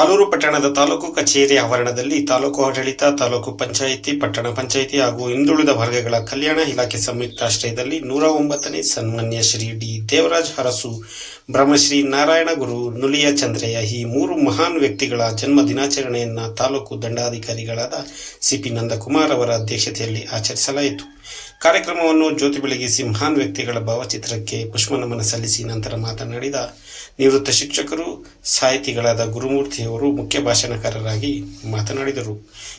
ಆಲೂರು ಪಟ್ಟಣದ ತಾಲೂಕು ಕಚೇರಿ ಆವರಣದಲ್ಲಿ ತಾಲೂಕು ಆಡಳಿತ, ತಾಲೂಕು ಪಂಚಾಯಿತಿ, ಪಟ್ಟಣ ಪಂಚಾಯಿತಿ ಹಾಗೂ ಹಿಂದುಳಿದ ವರ್ಗಗಳ ಕಲ್ಯಾಣ ಇಲಾಖೆ ಸಂಯುಕ್ತಾಶ್ರಯದಲ್ಲಿ ನೂರ ಒಂಬತ್ತನೇ ಸನ್ಮಾನ್ಯ ಶ್ರೀ ಡಿ ದೇವರಾಜ್ ಅರಸು ಬ್ರಹ್ಮಶ್ರೀ ನಾರಾಯಣ ಗುರು, ನುಲಿಯ ಚಂದ್ರಯ್ಯ ಈ ಮೂರು ಮಹಾನ್ ವ್ಯಕ್ತಿಗಳ ಜನ್ಮ ದಿನಾಚರಣೆಯನ್ನು ತಾಲೂಕು ದಂಡಾಧಿಕಾರಿಗಳಾದ ಸಿಪಿ ನಂದಕುಮಾರ್ ಅವರ ಅಧ್ಯಕ್ಷತೆಯಲ್ಲಿ ಆಚರಿಸಲಾಯಿತು. ಕಾರ್ಯಕ್ರಮವನ್ನು ಜ್ಯೋತಿ ಬೆಳಗಿಸಿ ಮಹಾನ್ ವ್ಯಕ್ತಿಗಳ ಭಾವಚಿತ್ರಕ್ಕೆ ಪುಷ್ಪನಮನ ಸಲ್ಲಿಸಿ ನಂತರ ಮಾತನಾಡಿದ ನಿವೃತ್ತ ಶಿಕ್ಷಕರು, ಸಾಹಿತಿಗಳಾದ ಗುರುಮೂರ್ತಿಯವರು ಮುಖ್ಯ ಭಾಷಣಕಾರರಾಗಿ ಮಾತನಾಡಿದರು.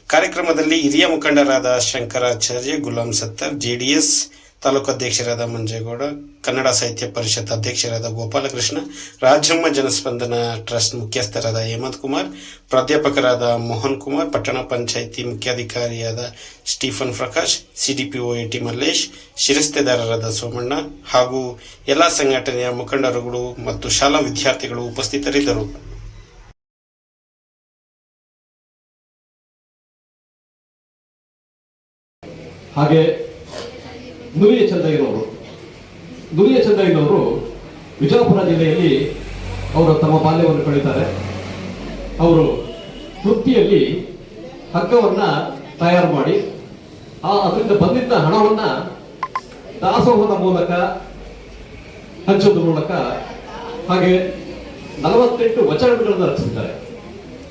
ಕಾರ್ಯಕ್ರಮದಲ್ಲಿ ಹಿರಿಯ ಮುಖಂಡರಾದ ಶಂಕರಾಚಾರ್ಯ ಗುಲಾಂ ಸತ್ತರ್ ಜೆಡಿಎಸ್ ತಾಲೂಕು ಅಧ್ಯಕ್ಷರಾದ ಮಂಜೇಗೌಡ, ಕನ್ನಡ ಸಾಹಿತ್ಯ ಪರಿಷತ್ ಅಧ್ಯಕ್ಷರಾದ ಗೋಪಾಲಕೃಷ್ಣ ರಾಜಮ್ಮ ಜನಸ್ಪಂದನ ಟ್ರಸ್ಟ್ ಮುಖ್ಯಸ್ಥರಾದ ಹೇಮಂತ್ ಕುಮಾರ್, ಪ್ರಾಧ್ಯಾಪಕರಾದ ಮೋಹನ್ ಕುಮಾರ್, ಪಟ್ಟಣ panchayat ಮುಖ್ಯಾಧಿಕಾರಿಯಾದ Stephen Prakash CDPO T Mallesh, ಶಿರಸ್ತೆದಾರರಾದ Somanna ಹಾಗೂ ಎಲ್ಲ ಸಂಘಟನೆಯ ಮುಖಂಡರುಗಳು ಮತ್ತು ಶಾಲಾ ವಿದ್ಯಾರ್ಥಿಗಳು ಉಪಸ್ಥಿತರಿದ್ದರು. ಹಾಗೆ ನುರಿಯ ಚಂದಯ್ಯನವರು. ನುರಿಯ ಚಂದಯ್ಯನವರು ವಿಜಯಪುರ ಜಿಲ್ಲೆಯಲ್ಲಿ ಅವರು ತಮ್ಮ ಬಾಲ್ಯವನ್ನು ಕಳೀತಾರೆ ಅವರು ವೃತ್ತಿಯಲ್ಲಿ ಹಗ್ಗವನ್ನು ತಯಾರು ಮಾಡಿ, ಆ ಅದರಿಂದ ಬಂದಿದ್ದ ಹಣವನ್ನು ದಾಸೋಹದ ಮೂಲಕ ಹಂಚೋದ್ರ ಮೂಲಕ ಹಾಗೆ ನಲವತ್ತೆಂಟು ವಚನಗಳನ್ನು ರಚಿಸಿದ್ದಾರೆ.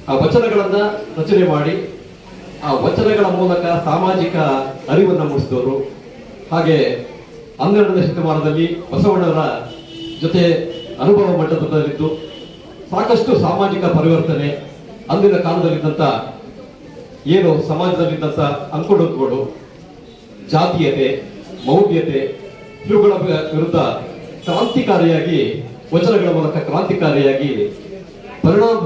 ಆ ವಚನಗಳನ್ನು ರಚನೆ ಮಾಡಿ, ಆ ವಚನಗಳ ಮೂಲಕ ಸಾಮಾಜಿಕ ಅರಿವನ್ನು ಮೂಡಿಸಿದವರು ಹಾಗೆ ಹನ್ನೆರಡನೇ ಶತಮಾನದಲ್ಲಿ ಬಸವಣ್ಣರ ಜೊತೆ ಅನುಭವ ಮಟ್ಟದಲ್ಲಿದ್ದು ಸಾಕಷ್ಟು ಸಾಮಾಜಿಕ ಪರಿವರ್ತನೆ ಅಂದಿನ ಕಾಲದಲ್ಲಿದ್ದಂಥ ಏನು ಸಮಾಜದಲ್ಲಿದ್ದಂಥ ಅಂಕುಡೊಂಕುಗಳು, ಜಾತೀಯತೆ, ಮೌಢ್ಯತೆ, ಇವುಗಳ ವಿರುದ್ಧ ಕ್ರಾಂತಿಕಾರಿಯಾಗಿ, ವಚನಗಳ ಮೂಲಕ ಕ್ರಾಂತಿಕಾರಿಯಾಗಿ ಪರಿಣಾಮ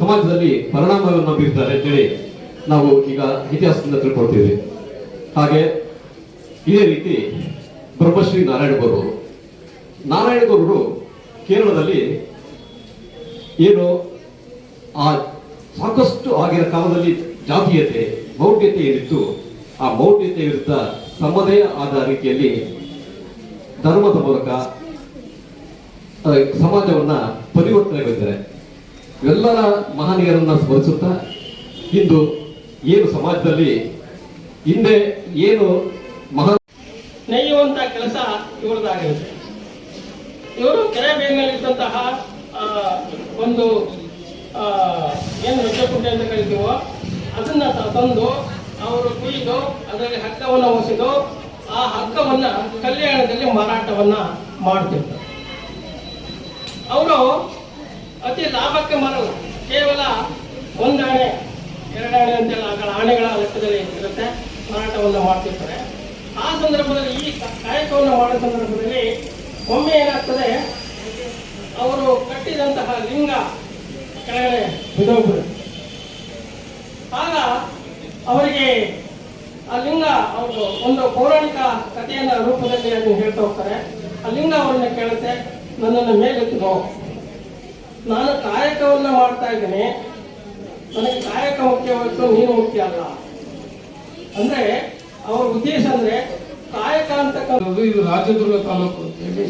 ಸಮಾಜದಲ್ಲಿ ಪರಿಣಾಮವನ್ನು ಬೀರ್ತಾರೆ ಅಂತೇಳಿ ನಾವು ಈಗ ಇತಿಹಾಸದಿಂದ ತಿಳ್ಕೊಳ್ತೀವಿ. ಹಾಗೆ ಇದೇ ರೀತಿ ಬ್ರಹ್ಮಶ್ರೀ ನಾರಾಯಣ ಗೌರವರು ಕೇರಳದಲ್ಲಿ ಏನು ಆ ಸಾಕಷ್ಟು ಆಗಿನ ಕಾಲದಲ್ಲಿ ಜಾತೀಯತೆ, ಮೌಢ್ಯತೆ ಏನಿತ್ತು, ಆ ಮೌಢ್ಯತೆ ವಿರುದ್ಧ ತಮ್ಮದೇ ಆದ ರೀತಿಯಲ್ಲಿ ಧರ್ಮದ ಮೂಲಕ ಸಮಾಜವನ್ನ ಪರಿವರ್ತನೆಗೊಳಿಸಿದ್ದಾರೆ. ಎಲ್ಲರ ಮಹನೀಯರನ್ನ ಸ್ಮರಿಸುತ್ತಾ, ಇಂದು ಏನು ಸಮಾಜದಲ್ಲಿ ಹಿಂದೆ ಏನು ಮಹಾನ್ ನೇಯುವಂತ ಕೆಲಸ ಇವರದಾಗಿರುತ್ತೆ ಇವರು ಕೆರೆ ಆ, ಒಂದು ಏನು ಹೆಜ್ಜೆಕುಂಟೆ ಅಂತ ಕರಿತೀವೋ ಅದನ್ನ ತಂದು ಅವರು ಕುಯ್ದು ಅದರಲ್ಲಿ ಹಗ್ಗವನ್ನು ಹೊಸಿದು ಆ ಹಗ್ಗವನ್ನ ಕಲ್ಯಾಣದಲ್ಲಿ ಮಾರಾಟವನ್ನ ಮಾಡ್ತಿರ್ತಾರೆ ಅವರು ಅತಿ ಲಾಭಕ್ಕೆ ಮಾರಲ್ಲ ಕೇವಲ ಒಂದಾಣೆ ಎರಡಾಣೆ ಅಂತೆಲ್ಲ ಆಣೆಗಳ ಲೆಕ್ಕದಲ್ಲಿ ಇರುತ್ತೆ. ಮಾರಾಟವನ್ನು ಮಾಡ್ತಿರ್ತಾರೆ. ಆ ಸಂದರ್ಭದಲ್ಲಿ ಈ ಕಾಯಕವನ್ನು ಮಾಡೋ ಸಂದರ್ಭದಲ್ಲಿ ಒಮ್ಮೆ ಏನಾಗ್ತದೆ? ಅವರು ಕಟ್ಟಿದಂತಹ ಲಿಂಗ ಕೆಳಗಡೆ ಬಿದ್ದೋಗ್ಬಿಡುತ್ತೆ. ಆಗ ಅವರಿಗೆ ಆ ಲಿಂಗ ಅವರು ಒಂದು ಪೌರಾಣಿಕ ಕಥೆಯನ್ನ ರೂಪದಲ್ಲಿ ಅದನ್ನು ಹೇಳ್ತಾ ಹೋಗ್ತಾರೆ. ಆ ಲಿಂಗ ಅವರನ್ನ ಕೇಳುತ್ತೆ, ನನ್ನನ್ನು ಮೇಲೆತ್ತಿಗೋ ನಾನು ಕಾಯಕವನ್ನ ಮಾಡ್ತಾ ಇದ್ದೇನೆ. ನನಗೆ ಕಾಯಕ ಮುಖ್ಯ ಹೊರತು ನೀನು ಮುಖ್ಯ ಅಲ್ಲ. ಅಂದ್ರೆ ಅವ್ರ ಉದ್ದೇಶ ಅಂದ್ರೆ ಕಾಯಕ ಅಂತ ಇದು ರಾಜದುರ್ಗ ತಾಲೂಕು ಅಂತೇಳಿ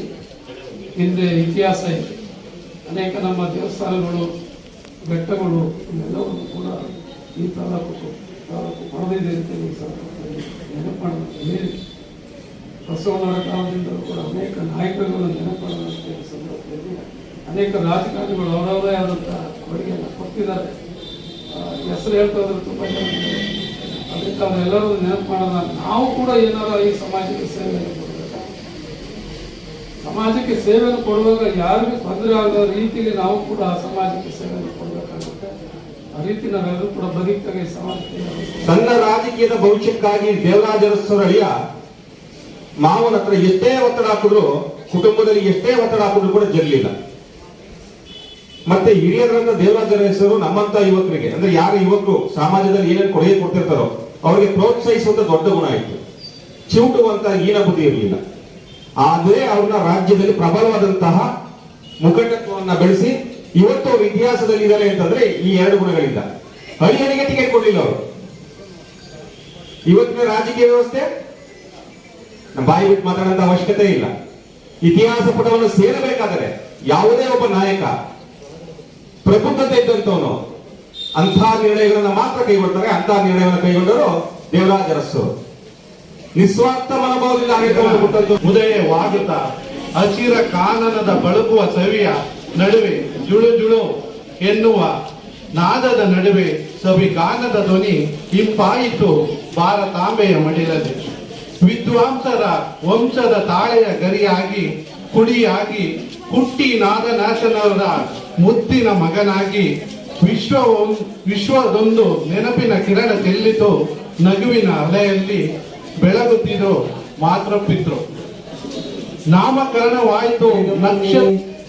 ಹಿಂದೆ ಇತಿಹಾಸ ಇದೆ. ಅನೇಕ ನಮ್ಮ ದೇವಸ್ಥಾನಗಳು, ಬೆಟ್ಟಗಳು ಇವೆಲ್ಲವನ್ನು ಕೂಡ ಈ ತಾಲೂಕು ತಾಲೂಕು ಮಾಡದಿದೆ ಅಂತ ನೆನಪು ಹೇಳಿ. ಬಸವಣ್ಣವರ ಕಾಲದಿಂದಲೂ ಕೂಡ ಅನೇಕ ನಾಯಕರುಗಳು ನೆನಪು ಸಂದರ್ಭದಲ್ಲಿ ಅನೇಕ ರಾಜಕಾರಣಿಗಳು ಅವರವರೇ ಆದಂಥ ಕೊಡುಗೆಯನ್ನು ಕೊಟ್ಟಿದ್ದಾರೆ. ಹೆಸರು ಹೇಳ್ತಾ ಹೋದ್ರೆ ತುಂಬ ಜನ. ಅದಕ್ಕೆ ಅವರೆಲ್ಲರೂ ನೆನಪು ಮಾಡೋಣ. ನಾವು ಕೂಡ ಏನಾರ ಈ ಸಮಾಜಕ್ಕೆ ಸೇವೆಯನ್ನು ಕೊಡಬೇಕು? ಸಮಾಜಕ್ಕೆ ಸೇವೆಯನ್ನು ಕೊಡುವಾಗ ಯಾರಿಗೂ ತೊಂದರೆ ಆಗದ ರೀತಿಯಲ್ಲಿ ನಾವು ಕೂಡ ಆ ಸಮಾಜಕ್ಕೆ ಸೇವೆಯನ್ನು ಕೊಡಬೇಕಾಗುತ್ತೆ. ಆ ರೀತಿ ನಾವೆಲ್ಲರೂ ಕೂಡ ಬದುಕ್ತೇವೆ ಈ ತನ್ನ ರಾಜಕೀಯದ ಭವಿಷ್ಯಕ್ಕಾಗಿ ದೇವರಾಜ ಅಳಿಯ ಮಾವನ ಹತ್ರ ಎಷ್ಟೇ ಒತ್ತಡ ಹಾಕಿದ್ರು, ಕುಟುಂಬದಲ್ಲಿ ಎಷ್ಟೇ ಒತ್ತಡ ಹಾಕಿದ್ರು ಕೂಡ ಜರಲಿಲ್ಲ ಮತ್ತೆ ಹಿರಿಯರಂತ ದೇವರಾಜರ ಹೆಸರು ನಮ್ಮಂತ ಯುವಕರಿಗೆ, ಅಂದ್ರೆ ಯಾರು ಯುವಕರು, ಸಮಾಜದಲ್ಲಿ ಏನೇನು ಕೊಡುಗೆ ಕೊಡ್ತಿರ್ತಾರೋ ಅವರಿಗೆ ಪ್ರೋತ್ಸಾಹಿಸುವಂತ ದೊಡ್ಡ ಗುಣ ಆಯಿತು. ಚಿವುಟುವಂತ ಹೀನ ಬುದ್ಧಿ ಇರಲಿಲ್ಲ. ಆದ್ರೆ ಅವ್ರನ್ನ ರಾಜ್ಯದಲ್ಲಿ ಪ್ರಬಲವಾದಂತಹ ಮುಖಂಡತ್ವವನ್ನ ಬೆಳೆಸಿ ಇವತ್ತು ಅವ್ರ ಇತಿಹಾಸದಲ್ಲಿ ಇದ್ದಾರೆ ಅಂತಂದ್ರೆ ಈ ಎರಡು ಗುಣಗಳಿಂದ. ಹರಿಹರಿಗೆ ಟಿಕೆಟ್ ಕೊಡಲಿಲ್ಲ ಅವರು. ಇವತ್ತಿನ ರಾಜಕೀಯ ವ್ಯವಸ್ಥೆ? ಬಾಯಿ ಬಿಟ್ಟು ಮಾತಾಡೋಂತ ಅವಶ್ಯಕತೆ ಇಲ್ಲ. ಇತಿಹಾಸ ಪುಟವನ್ನು ಸೇರಬೇಕಾದರೆ ಯಾವುದೇ ಒಬ್ಬ ನಾಯಕ ಪ್ರಬುದ್ಧತೆ ಇದ್ದಂತವನು ಅಂಥ ನಿರ್ಣಯಗಳನ್ನ ಮಾತ್ರ ಕೈಗೊಳ್ತಾರೆ ಅಂತಹ ನಿರ್ಣಯವನ್ನು ಕೈಗೊಂಡರು ದೇವರಾಜರಸ್ಸು ನಿಸ್ವಾರ್ಥ ಮನೋಭಾವದಿಂದ ಕೊಟ್ಟಂತ ಅಚಿರ ಹಸಿರ ಕಾನನದ ಬಳುಕುವ ಸವಿಯ ನಡುವೆ ಜುಳು ಜುಳು ಎನ್ನುವ ನಾದದ ನಡುವೆ ಸವಿ ಗಾನದ ಧ್ವನಿ ಇಂಪಾಯಿತು ಭಾರತಾಂಬೆಯ ಮಡಿಲಲ್ಲಿ. ವಿದ್ವಾಂಸರ ವಂಶದ ತಾಳೆಯ ಗರಿಯಾಗಿ, ಕುಡಿಯಾಗಿ, ಕುಟ್ಟಿ ನಾದನಾಶನವರ ಮುತ್ತಿನ ಮಗನಾಗಿ ವಿಶ್ವ ವಿಶ್ವದೊಂದು ನೆನಪಿನ ಕಿರಣ ಚೆಲ್ಲಿತು. ನಗುವಿನ ಅಲೆಯಲ್ಲಿ ಬೆಳಗುತ್ತಿರೋ ಮಾತೃಪಿತೃ ನಾಮಕರಣವಾಯಿತು ನಕ್ಷ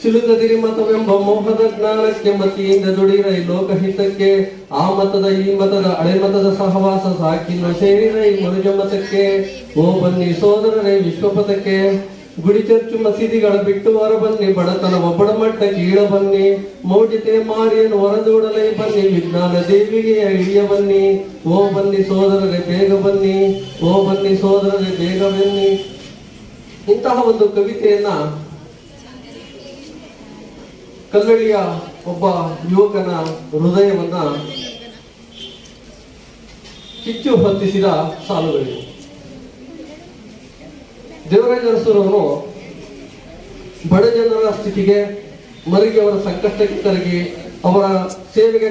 ಸಿಲುಕದಿರಿ ಮತವೆಂಬ ಮೋಹದ ಜ್ಞಾನಕ್ಕೆ ಮತಿಯಿಂದ ದುಡಿರೈ ಲೋಕಹಿತಕ್ಕೆ, ಆ ಮತದ ಈ ಮತದ ಹಳೆ ಮತದ ಸಹವಾಸ ನಶೇರಿರ ಈ ಮನುಜ ಮತಕ್ಕೆ, ಓ ಬನ್ನಿ ಸೋದರರೇ ವಿಶ್ವಪಥಕ್ಕೆ. ಗುಡಿ ಚರ್ಚು ಮಸೀದಿಗಳ ಬಿಟ್ಟು ಹೊರ ಬನ್ನಿ, ಬಡತನ ಒಬ್ಬಡ ಮಟ್ಟ ಕೀಳ ಬನ್ನಿ. ಮೌಢ್ಯತೆ ಮಾರಿಯನ್ನು ಹೊರದೂಡಲೇ ಬನ್ನಿ, ವಿಜ್ಞಾನ ದೇವಿಗೆ ಇಳಿಯ ಬನ್ನಿ. ಓ ಬನ್ನಿ ಸೋದರರೇ, ಬೇಗ ಬನ್ನಿ. ಓ ಬನ್ನಿ ಸೋದರರೇ, ಬೇಗ ಬನ್ನಿ. ಇಂತಹ ಒಂದು ಕವಿತೆಯನ್ನ ಕಲ್ಲಳಿಯ ಒಬ್ಬ ಯುವಕನ ಹೃದಯವನ್ನ ಕಿಚ್ಚು ಹೊತ್ತಿಸಿದ ಸಾಲುಗಳಿವೆ. ದೇವರಾಜ ಅರಸರವರು ಬಡ ಜನರ ಸ್ಥಿತಿಗೆ ಮರಿಗೆ ಅವರ ಸಂಕಷ್ಟಕ್ಕೆ ತರಗಿ ಅವರ ಸೇವೆಗೆ